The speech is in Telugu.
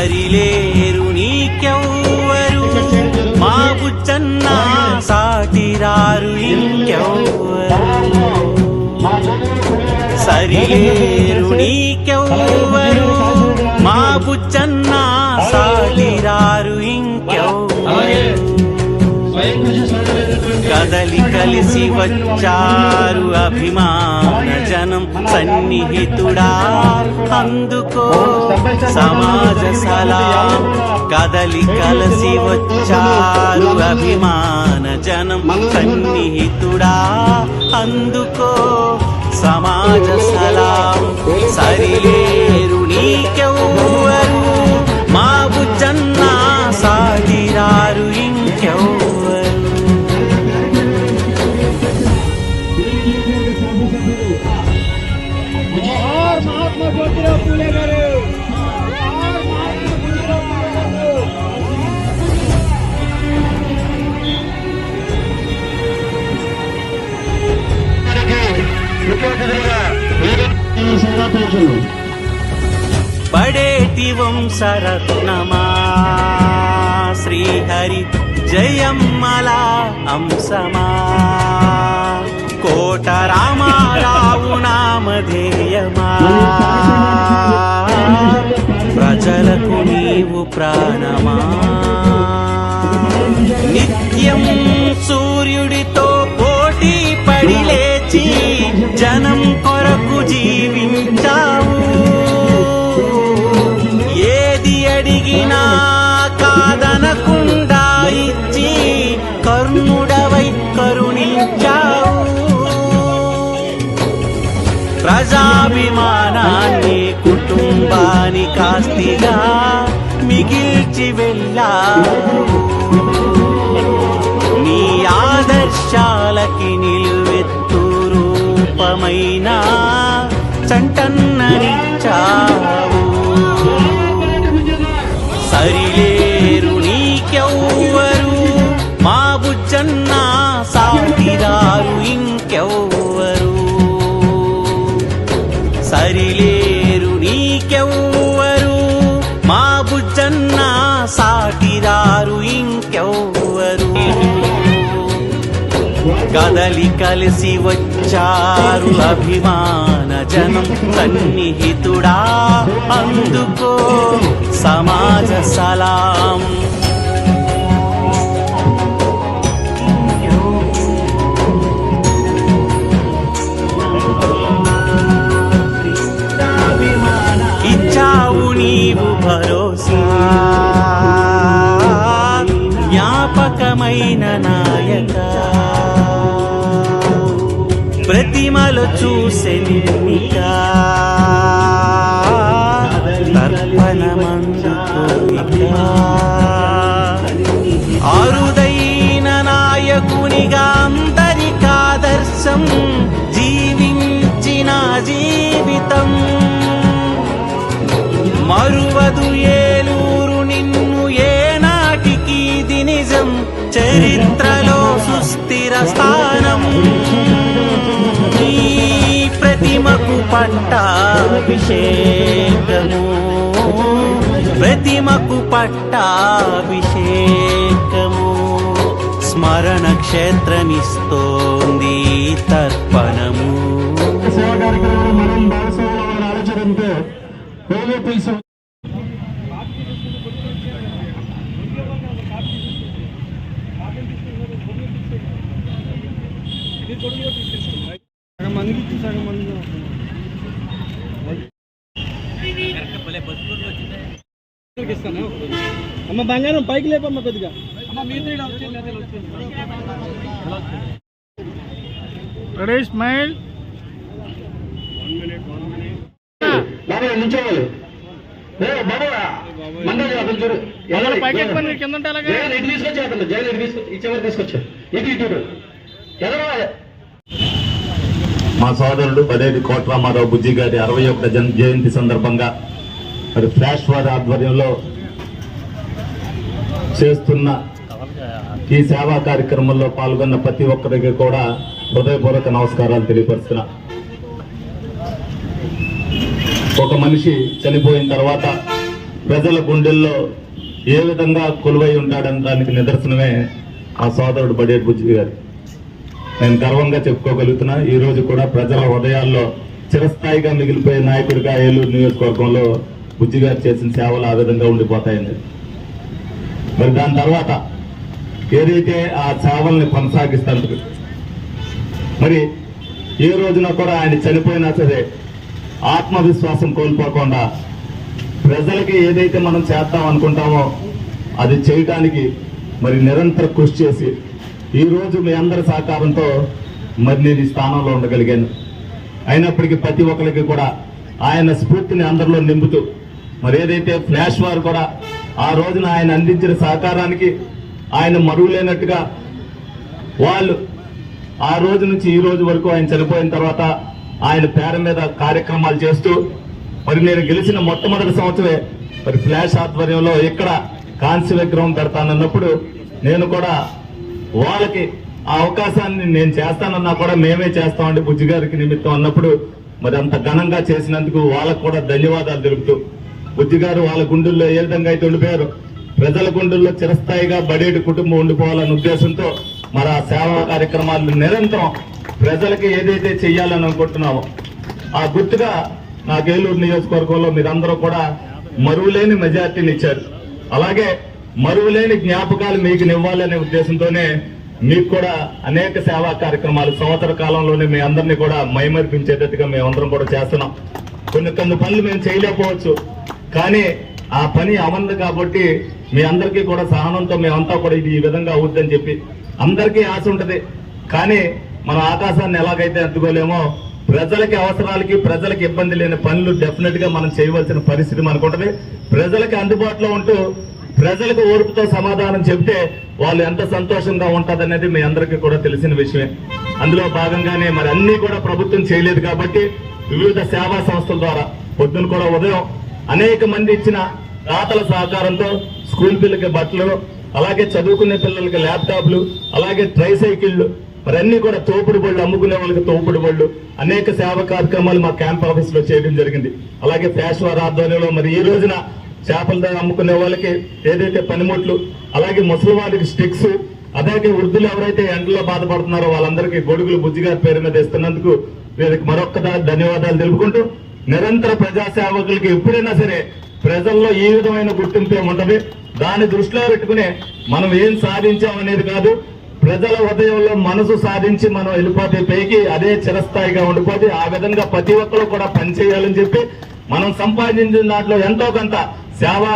సరిలేరు నీకెవ్వరు? మా బుచ్చన్న సాటిరారు ఇంకెవ్వరు? సరిలేరు నీకెవ్వరు? కలిసి వచ్చారు అభిమాన జనం సన్నిహితుడా. అందుకో సమాజ సలాం కదలి కలిసి వచ్చారు అభిమాన జనం సన్నిహితుడా. అందుకో సమాజ సలాం సరిలేరు పడేటి వంశరత్నమా శ్రీహరి జయమ్మలా అంశమా. కోట రామారావు నామధేయమా. ప్రజలకు నీవు ప్రాణమా. నిత్యం సూర్యుడితో పోటీ పడిలే కాస్తిగా మిగిల్చి వెళ్ళావు నీ ఆదర్శాలకి నిలువెత్తు రూపమైన కలి కలిసి వచ్చారు అభిమాన జనం సన్నిహితుడా. అందుకో సమాజ సలాం. ఇచ్చావు నీవు భరోసా. జ్ఞాపకమైన ప్రతిమలు చూసే నిర్మిక తర్పణమందుకోయిక అరుదైన నాయకునిగా అందరికాదర్శం జీవించిన జీవితం. మరువదు ఏలూరు నిన్ను ఏనాటికి ఇది నిజం. చరిత్రలో సుస్థిర స్థానం. పట్టాభిషేకము. ప్రతిమకు పట్టాభిషేకము. స్మరణ క్షేత్రమిస్తోంది తర్పణము. సగం మందికి సగం మంది అమ్మ బంగారం పైకి లేపమ్మ కొద్దిగా రెడీ స్మైల్. మా సోదరుడు పదేటి కోట్రామారావు బుజ్జి గారి అరవై ఒకట జన్ జయంతి సందర్భంగా మరి ఫ్లాష్ వార్ ఆధ్వర్యంలో చేస్తున్న ఈ సేవా కార్యక్రమంలో పాల్గొన్న ప్రతి ఒక్కరికి కూడా హృదయపూర్వక నమస్కారాలు తెలియపరుస్తున్నా. ఒక మనిషి చనిపోయిన తర్వాత ప్రజల గుండెల్లో ఏ విధంగా కొలువై ఉంటాడని దానికి నిదర్శనమే ఆ సోదరుడు బడేటి బుజ్జి గారు. నేను గర్వంగా చెప్పుకోగలుగుతున్నా ఈరోజు కూడా ప్రజల హృదయాల్లో చిరస్థాయిగా మిగిలిపోయే నాయకుడిగా ఏలూరు నియోజకవర్గంలో బుజ్జి గారు చేసిన సేవలు ఆ విధంగా ఉండిపోతాయని మరి దాని తర్వాత ఏదైతే ఆ సేవల్ని కొనసాగిస్తారు మరి ఏ రోజున కూడా ఆయన చనిపోయినా సరే ఆత్మవిశ్వాసం కోల్పోకుండా ప్రజలకి ఏదైతే మనం చేద్దాం అనుకుంటామో అది చేయటానికి మరి నిరంతర కృషి చేసి ఈ రోజు మీ అందరి సహకారంతో మరి నేను ఈ స్థానంలో ఉండగలిగాను. అయినప్పటికీ ప్రతి ఒక్కరికి కూడా ఆయన స్ఫూర్తిని అందరిలో నింపుతూ మరి ఏదైతే ఫ్లాష్ వారు కూడా ఆ రోజున ఆయన అందించిన సహకారానికి ఆయన మరువులేనట్టుగా వాళ్ళు ఆ రోజు నుంచి ఈ రోజు వరకు ఆయన చనిపోయిన తర్వాత ఆయన పేర మీద కార్యక్రమాలు చేస్తూ మరి నేను గెలిచిన మొట్టమొదటి సంవత్సరమే మరి ఫ్లాష్ ఆధ్వర్యంలో ఇక్కడ కాంస్య విగ్రహం పెడతానన్నప్పుడు నేను కూడా వాళ్ళకి ఆ అవకాశాన్ని నేను చేస్తానన్నా కూడా మేమే చేస్తామండి బుజ్జి గారికి నిమిత్తం అన్నప్పుడు మరి అంత ఘనంగా చేసినందుకు వాళ్ళకు కూడా ధన్యవాదాలు తెలుపుతూ బుజ్జిగారు వాళ్ళ గుండెల్లో ఏ విధంగా అయితే ఉండిపోయారు ప్రజల గుండెల్లో చిరస్థాయిగా బడేటి కుటుంబం ఉండిపోవాలనే ఉద్దేశంతో మరి ఆ సేవా కార్యక్రమాలు నిరంతరం ప్రజలకి ఏదైతే చెయ్యాలని అనుకుంటున్నామో ఆ గుర్తుగా నా ఏలూరు నియోజకవర్గంలో మీరందరూ కూడా మరువులేని మెజార్టీని ఇచ్చారు. అలాగే మరువులేని జ్ఞాపకాలు మీకు ఇవ్వాలనే ఉద్దేశంతోనే మీకు కూడా అనేక సేవా కార్యక్రమాలు సంవత్సర కాలంలోనే మీ అందరినీ కూడా మైమరిపించేటట్టుగా మేమందరం కూడా చేస్తున్నాం. కొన్ని కొన్ని పనులు మేము చేయలేకపోవచ్చు. కానీ ఆ పని అమలు కాబట్టి మీ అందరికీ కూడా సహనంతో మేమంతా కూడా ఇది ఈ విధంగా అవుద్దని చెప్పి అందరికీ ఆశ ఉంటుంది. కానీ మన ఆకాశాన్ని ఎలాగైతే అందుకోలేమో ప్రజలకి అవసరాలకి ప్రజలకి ఇబ్బంది లేని పనులు డెఫినెట్గా మనం చేయవలసిన పరిస్థితి మనకు ఉంటుంది. ప్రజలకి అందుబాటులో ఉంటూ ప్రజలకు ఓర్పుతో సమాధానం చెప్తే వాళ్ళు ఎంత సంతోషంగా ఉంటదనేది మీ అందరికీ కూడా తెలిసిన విషయమే. అందులో భాగంగానే మరి అన్ని కూడా ప్రభుత్వం చేయలేదు కాబట్టి వివిధ సేవా సంస్థల ద్వారా పొద్దున కూడా ఉదయం అనేక మంది ఇచ్చిన దాతల సహకారంతో స్కూల్ పిల్లలకి బట్టలు అలాగే చదువుకునే పిల్లలకి ల్యాప్టాప్లు అలాగే ట్రై సైకిళ్ళు మరి కూడా తోపుడు బళ్ళు అమ్ముకునే వాళ్ళకి తోపుడు బళ్ళు అనేక సేవ కార్యక్రమాలు మా క్యాంప్ ఆఫీస్లో చేయడం జరిగింది. అలాగే ఫ్యాష్ ఆధ్వర్యంలో మరి ఈ రోజున చేపల ధర అమ్ముకునే వాళ్ళకి ఏదైతే పనిముట్లు అలాగే ముసలి వాళ్ళకి స్టిక్స్ అలాగే వృద్ధులు ఎవరైతే ఎండలో బాధపడుతున్నారో వాళ్ళందరికీ గొడుగులు బుజ్జిగారి పేరు మీద ఇస్తున్నందుకు వీరికి మరొక్కసారి ధన్యవాదాలు తెలుపుకుంటూ నిరంతర ప్రజాసేవకులకి ఎప్పుడైనా సరే ప్రజల్లో ఈ విధమైన గుర్తింపు ఏముంటది? దాన్ని దృష్టిలో పెట్టుకునే మనం ఏం సాధించాం అనేది కాదు. ప్రజల హృదయంలో మనసు సాధించి మనం వెళ్ళిపోతే పైకి అదే చిరస్థాయిగా ఉండిపోతే ఆ విధంగా ప్రతి ఒక్కరు కూడా పనిచేయాలని చెప్పి మనం సంపాదించిన దాంట్లో ఎంతో కొంత సేవా